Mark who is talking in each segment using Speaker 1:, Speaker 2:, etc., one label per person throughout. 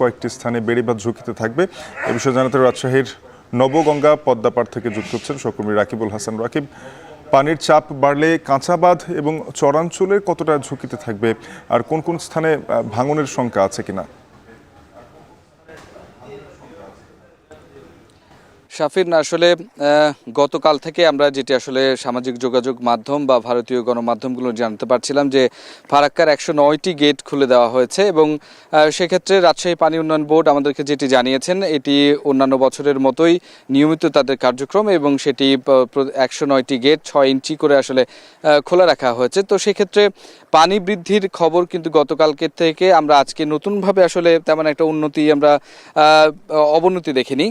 Speaker 1: কয়েকটি স্থানে বেড়ে বা ঝুঁকিতে থাকবে। এ বিষয়ে জানাতে রাজশাহীর নবগঙ্গা পদ্মাপাড় থেকে যুক্ত হচ্ছেন সহকর্মী রাকিবুল হাসান। রাকিব, পানির চাপ বাড়লে কাঁচাবাদ এবং চরাঞ্চলের কতটা ঝুঁকিতে থাকবে? আর কোন কোন স্থানে ভাঙনের শঙ্কা আছে কিনা?
Speaker 2: শাফির না, আসলে গতকাল থেকে আমরা যেটি আসলে সামাজিক যোগাযোগ মাধ্যম বা ভারতীয় গণমাধ্যমগুলো জানতে পারছিলাম যে ফারাক্কার একশো নয়টি গেট খুলে দেওয়া হয়েছে এবং সেক্ষেত্রে রাজশাহী পানি উন্নয়ন বোর্ড আমাদেরকে যেটি জানিয়েছেন, এটি অন্যান্য বছরের মতোই নিয়মিত তাদের কার্যক্রম এবং সেটি একশো নয়টি গেট ছয় ইঞ্চি করে আসলে খোলা রাখা হয়েছে। তো সেক্ষেত্রে পানি বৃদ্ধির খবর কিন্তু গতকালকে থেকে আমরা আজকে নতুনভাবে আসলে তেমন একটা উন্নতি আমরা অবনতি দেখিনি।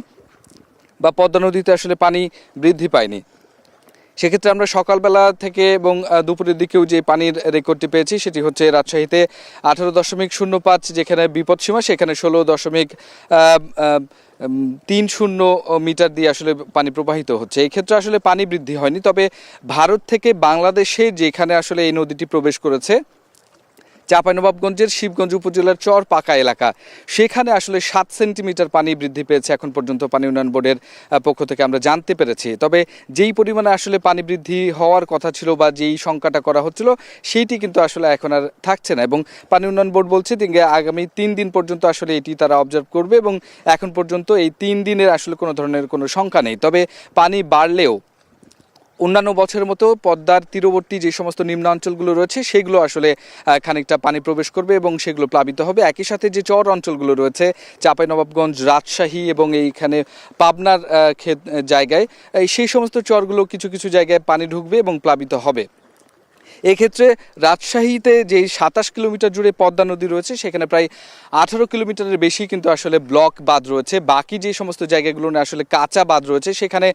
Speaker 2: বা পদ্মা নদীতে আসলে পানি বৃদ্ধি পায়নি। সেক্ষেত্রে আমরা সকালবেলা থেকে এবং দুপুরের দিকেও যে পানির রেকর্ডটি পেয়েছি সেটি হচ্ছে রাজশাহীতে আঠারো দশমিক শূন্য পাঁচ, যেখানে বিপদসীমা, সেখানে ষোলো দশমিক তিন শূন্য মিটার দিয়ে আসলে পানি প্রবাহিত হচ্ছে। এই ক্ষেত্রে আসলে পানি বৃদ্ধি হয়নি, তবে ভারত থেকে বাংলাদেশে যেখানে আসলে এই নদীটি প্রবেশ করেছে চাঁপাইনবাবগঞ্জের শিবগঞ্জ উপজেলার চর পাকা এলাকা। সেখানে আসলে সাত সেন্টিমিটার পানি বৃদ্ধি পেয়েছে এখন পর্যন্ত পানি উন্নয়ন বোর্ডের পক্ষ থেকে আমরা জানতে পেরেছি। তবে যেই পরিমাণে আসলে পানি বৃদ্ধি হওয়ার কথা ছিল বা যেই সংখ্যাটা করা হচ্ছিল, সেইটি কিন্তু আসলে এখন আর থাকছে না এবং পানি উন্নয়ন বোর্ড বলছে যে আগামী তিন দিন পর্যন্ত আসলে এটি তারা অবজার্ভ করবে এবং এখন পর্যন্ত এই তিন দিনের আসলে কোনো ধরনের কোনো সংখ্যা নেই। তবে পানি বাড়লেও অন্যান্য বছরের মতো পদ্মার তীরবর্তী যে সমস্ত নিম্নাঞ্চলগুলো রয়েছে, সেগুলো আসলে খানিকটা পানি প্রবেশ করবে এবং সেগুলো প্লাবিত হবে। একই সাথে যে চর অঞ্চলগুলো রয়েছে, চাঁপাইনবাবগঞ্জ, রাজশাহী এবং এইখানে পাবনার জায়গায় সেই সমস্ত চরগুলো কিছু কিছু জায়গায় পানি ঢুকবে এবং প্লাবিত হবে। এক্ষেত্রে রাজশাহীতে যে সাতাশ কিলোমিটার জুড়ে পদ্মা নদী রয়েছে, সেখানে প্রায় আঠারো কিলোমিটারের বেশি কিন্তু আসলে ব্লক বাঁধ রয়েছে। বাকি যে সমস্ত জায়গাগুলো আসলে কাঁচা বাঁধ রয়েছে, সেখানে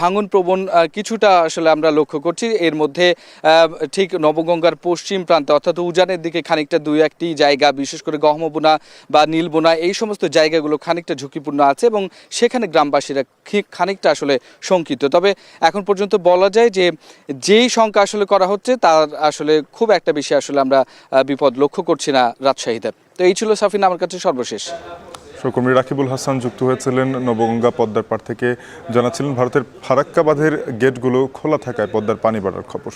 Speaker 2: ভাঙন প্রবণ কিছুটা আসলে আমরা লক্ষ্য করছি। এর মধ্যে ঠিক নবগঙ্গার পশ্চিম প্রান্তে অর্থাৎ উজানের দিকে খানিকটা দুই একটি জায়গা, বিশেষ করে গহমবোনা বা নীলবোনা, এই সমস্ত জায়গাগুলো খানিকটা ঝুঁকিপূর্ণ আছে এবং সেখানে গ্রামবাসীরা খানিকটা আসলে শঙ্কিত। তবে এখন পর্যন্ত বলা যায় যে, যেই সংখ্যা আসলে করা হচ্ছে তার আসলে খুব একটা বেশি আসলে আমরা বিপদ লক্ষ্য করছি না রাজশাহীতে। তো এই ছিল সাফিন, আমার কাছে সর্বশেষ।
Speaker 1: সহকর্মী রাকিবুল হাসান যুক্ত হয়েছিলেন নবগঙ্গা পদ্মার পাড় থেকে। জানাচ্ছিলেন, ভারতের ফারাক্কা বাঁধের গেটগুলো খোলা থাকায় পদ্মার পানি বাড়ার খবর।